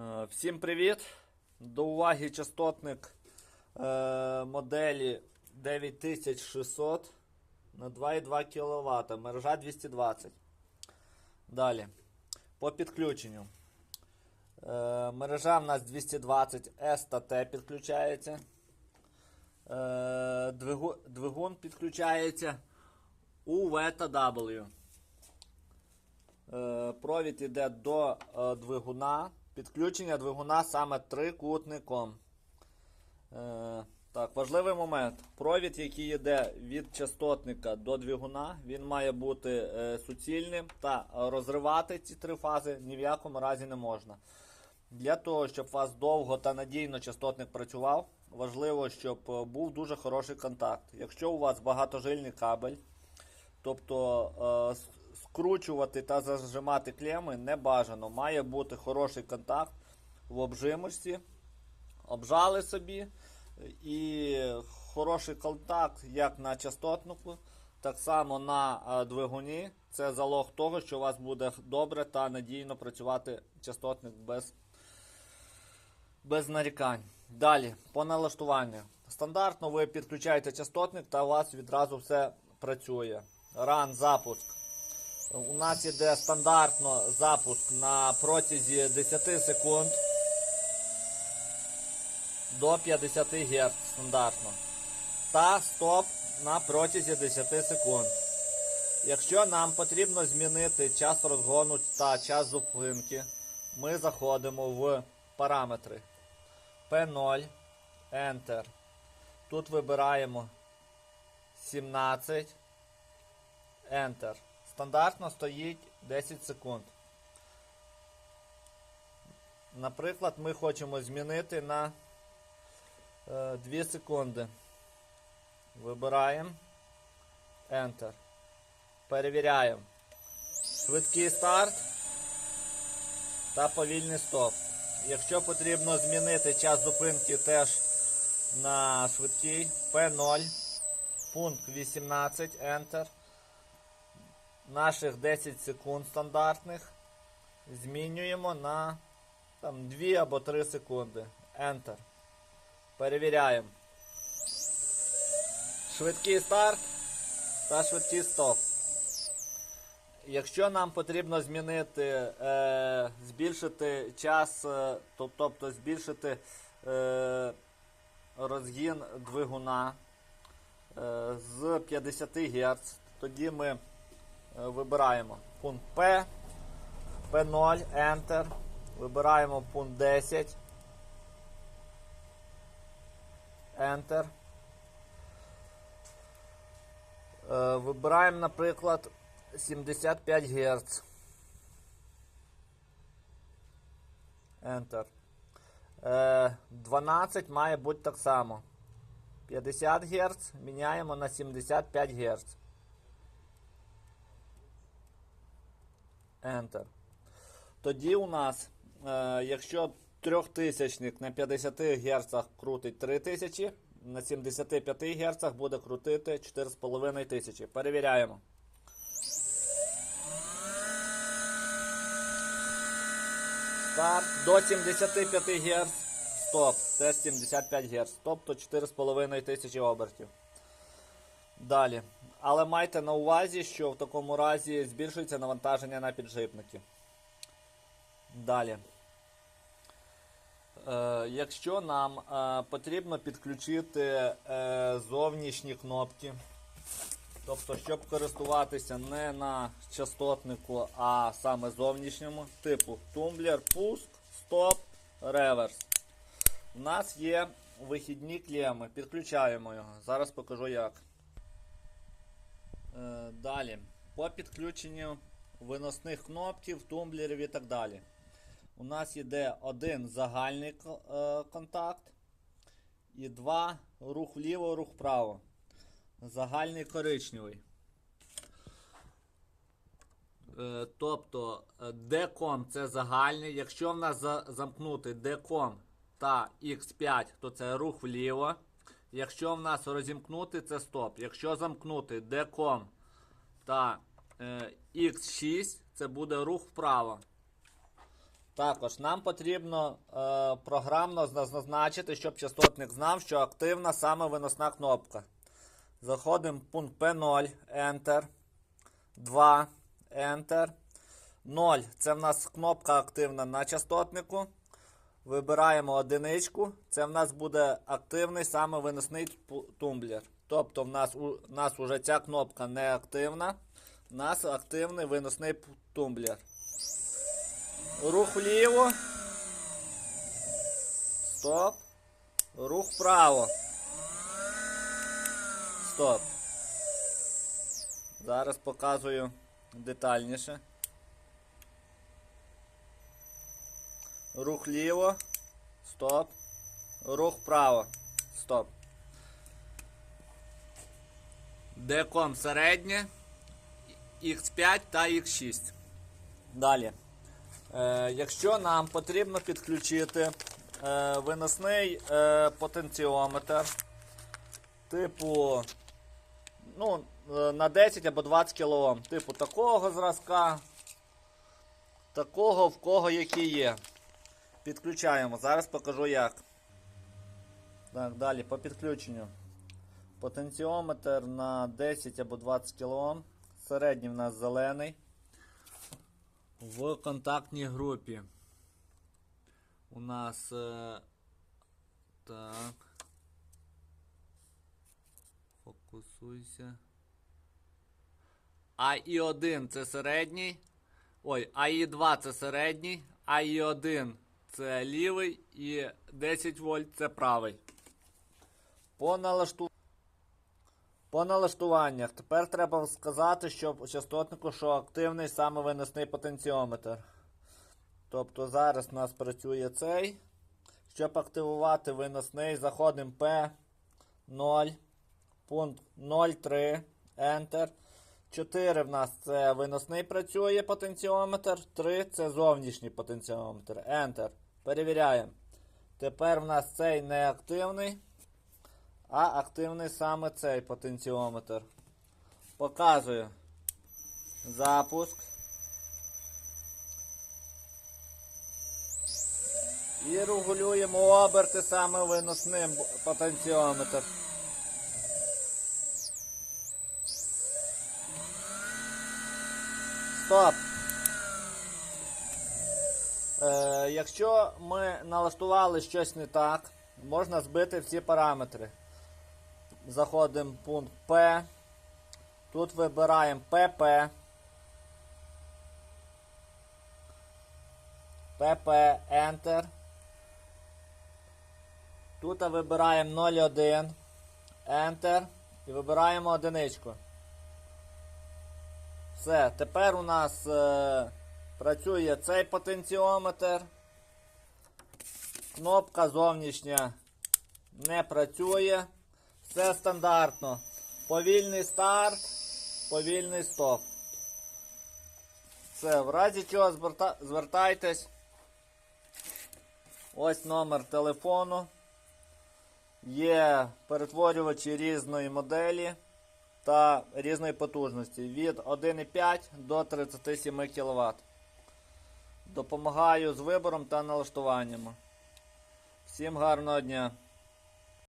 Е, Всім привіт! До уваги частотник е, моделі 9600 на 2,2 кВт, мережа 220. Далі. По підключенню. Е, мережа в нас 220 S підключається. Двигун підключається UV та W. Провід іде до двигуна. Підключення двигуна саме трикутником. Е, Так, важливий момент. Провід, який йде від частотника до двигуна, він має бути е, суцільним та розривати ці три фази ні в якому разі не можна. Для того, щоб у вас довго та надійно частотник працював, важливо, щоб е, був дуже хороший контакт. Якщо у вас багатожильний кабель, Тобто е, скручувати та зажимати клеми не бажано. Має бути хороший контакт в обжимості. Обжали собі. І хороший контакт як на частотнику, так само на е, двигуні. Це залог того, що у вас буде добре та надійно працювати частотник без, без нарікань. Далі, по налаштуванню. Стандартно ви підключаєте частотник та у вас відразу все працює. Ран запуск. У нас іде стандартно запуск на протязі 10 секунд до 50 Гц стандартно. Та стоп на протязі 10 секунд. Якщо нам потрібно змінити час розгону та час зупинки, ми заходимо в параметри P0, Enter. Тут вибираємо 17, Enter. Стандартно стоїть 10 секунд. Наприклад, ми хочемо змінити на е, 2 секунди. Вибираємо Enter. Перевіряємо. Швидкий старт та повільний стоп. Якщо потрібно змінити час зупинки теж на швидкий P0, пункт 18, Enter. Наших 10 секунд стандартних змінюємо на там, 2 або 3 секунди. Enter. Перевіряємо. Швидкий старт та швидкий стоп. Якщо нам потрібно змінити, е, збільшити час, е, тобто збільшити е, розгін двигуна е, з 50 Гц, тоді ми вибираємо пункт P, P0, Enter, вибираємо пункт 10, Enter. Е, Вибираємо, наприклад, 75 Гц. Enter. Е, 12 має бути так само. 50 Гц міняємо на 75 Гц. Enter. Тоді у нас, е, якщо трьохтисячник на 50 Гц крутить 3000, на 75 Гц буде крутити 4500. Перевіряємо. Старт до 75 Гц. Стоп. Теж 75 Гц. Тобто 4,5 тисячі обертів. Далі. Але майте на увазі, що в такому разі збільшується навантаження на підшипники. Далі. Е, якщо нам е, потрібно підключити е, зовнішні кнопки, тобто, щоб користуватися не на частотнику, а саме зовнішньому, типу тумблер, пуск, стоп, реверс. У нас є вихідні клеми, підключаємо його. Зараз покажу як. Е, Далі. По підключенню виносних кнопків, тумблерів і так далі. У нас йде один загальний е, контакт і два рух вліво, рух вправо. Загальний коричневий. Е, Тобто деком це загальний. Якщо в нас за- замкнути деком та X5, то це рух вліво. Якщо в нас розімкнути, це стоп. Якщо замкнути деком та е, X6, це буде рух вправо. Також нам потрібно е, програмно зазначити, щоб частотник знав, що активна саме виносна кнопка. Заходимо в пункт P0, Enter. 2, Enter. 0 це в нас кнопка активна на частотнику. Вибираємо одиничку. Це в нас буде активний саме виносний тумблер. Тобто в нас, у нас уже ця кнопка не активна. У нас активний виносний тумблер. Рух вліво. Стоп. Рух вправо. Стоп. Зараз показую детальніше. Рух ліво. Стоп. Рух вправо. Стоп. Деком середнє. X5 та X6. Далі. Е, якщо нам потрібно підключити е, виносний е, потенціометр типу ну, е, на 10 або 20 кОм, типу такого зразка, такого в кого який є. Підключаємо. Зараз покажу як. Так, далі по підключенню. Потенціометр на 10 або 20 кОм. Середній в нас зелений. В контактній групі у нас е, так. Фокусуйся. АІ1 це середній. Ой, АІ2 це середній, АІ1 це лівий і 10 вольт це правий. По налаштуванню. По налаштуваннях. Тепер треба сказати, що у частотнику, що активний саме виносний потенціометр. Тобто зараз у нас працює цей. Щоб активувати виносний, заходимо P0, пункт 03, Enter. 4 в нас це виносний працює потенціометр, 3 це зовнішній потенціометр. Enter. Перевіряємо. Тепер в нас цей неактивний, а активний саме цей потенціометр. Показую. Запуск. І регулюємо оберти саме виносним потенціометр. Стоп. Е, якщо ми налаштували щось не так, можна збити всі параметри. Заходимо в пункт P. Тут вибираємо PP. PP Enter. Тут вибираємо 01. Enter. І вибираємо одиничку. Все, тепер у нас е, працює цей потенціометр. Кнопка зовнішня не працює. Все стандартно. Повільний старт, повільний стоп. Все, в разі чого зверта... звертайтесь. Ось номер телефону. Є перетворювачі різної моделі та різної потужності від 1,5 до 37 кВт. Допомагаю з вибором та налаштуваннями. Всім гарного дня!